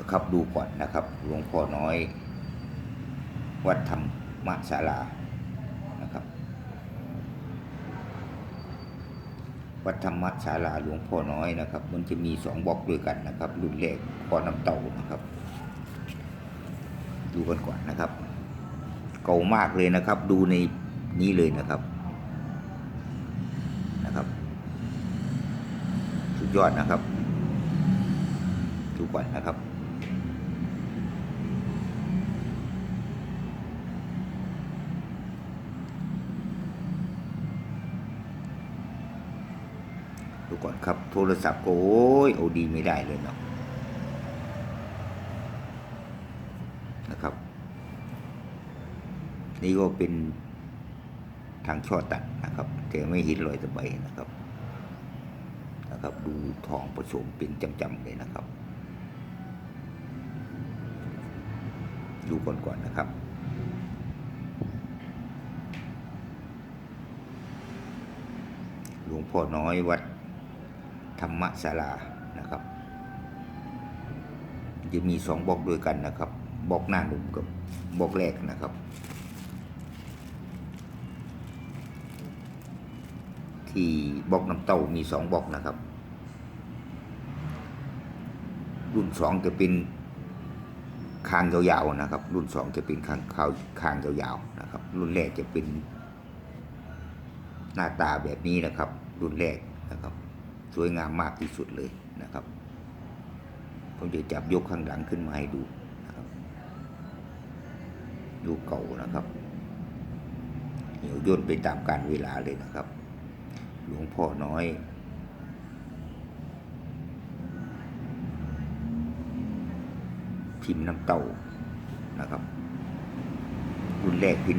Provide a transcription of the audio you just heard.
นะครับดูก่อนนะครับหลวงพ่อน้อย วัดธรรมศาลานะครับ วัดธรรมศาลาหลวงพ่อน้อยนะครับ มันจะมีสองบล็อกด้วยกันนะครับ รุ่นแรกพ่อน้ำเต่านะครับ ดูกันก่อนนะครับ เก่ามากเลยนะครับ ดูในนี้เลยนะครับนะครับ สุดยอดนะครับดูก่อนนะครับ ดูก่อนครับ โทรศัพท์ก็โอ้ยเอาดีไม่ได้เลยเนาะนะครับ นี่ก็เป็นทางช่อตัดนะครับ แต่ไม่เห็นรอยตะไบนะครับนะครับ ดูทองผสมเป็นจำๆเลยนะครับ ดูก่อนๆนนะครับหลวงพ่อน้อยวัด ธรรมศาลานะครับ จะมีสองบล็อกด้วยกันนะครับบล็อกหน้าหนุ่มกับบล็อกแรกนะครับ ที่บล็อกน้ำเต้ามีสองบล็อกนะครับ รุ่นสองจะเป็นคางยาวๆนะครับ รุ่นสองจะเป็นคางขาวคางยาวๆนะครับ รุ่นแรกจะเป็นหน้าตาแบบนี้นะครับ รุ่นแรกนะครับ สวยงามมากที่สุดเลยนะครับ ผมจะจับยกข้างหลังขึ้นมาให้ดูนะครับ ดูเก่านะครับเหี่ยวย่นไปตามการเวลาเลยนะครับ หลวงพ่อน้อยพิมพ์น้ำเต้านะครับ รุ่นแรกพิมพ์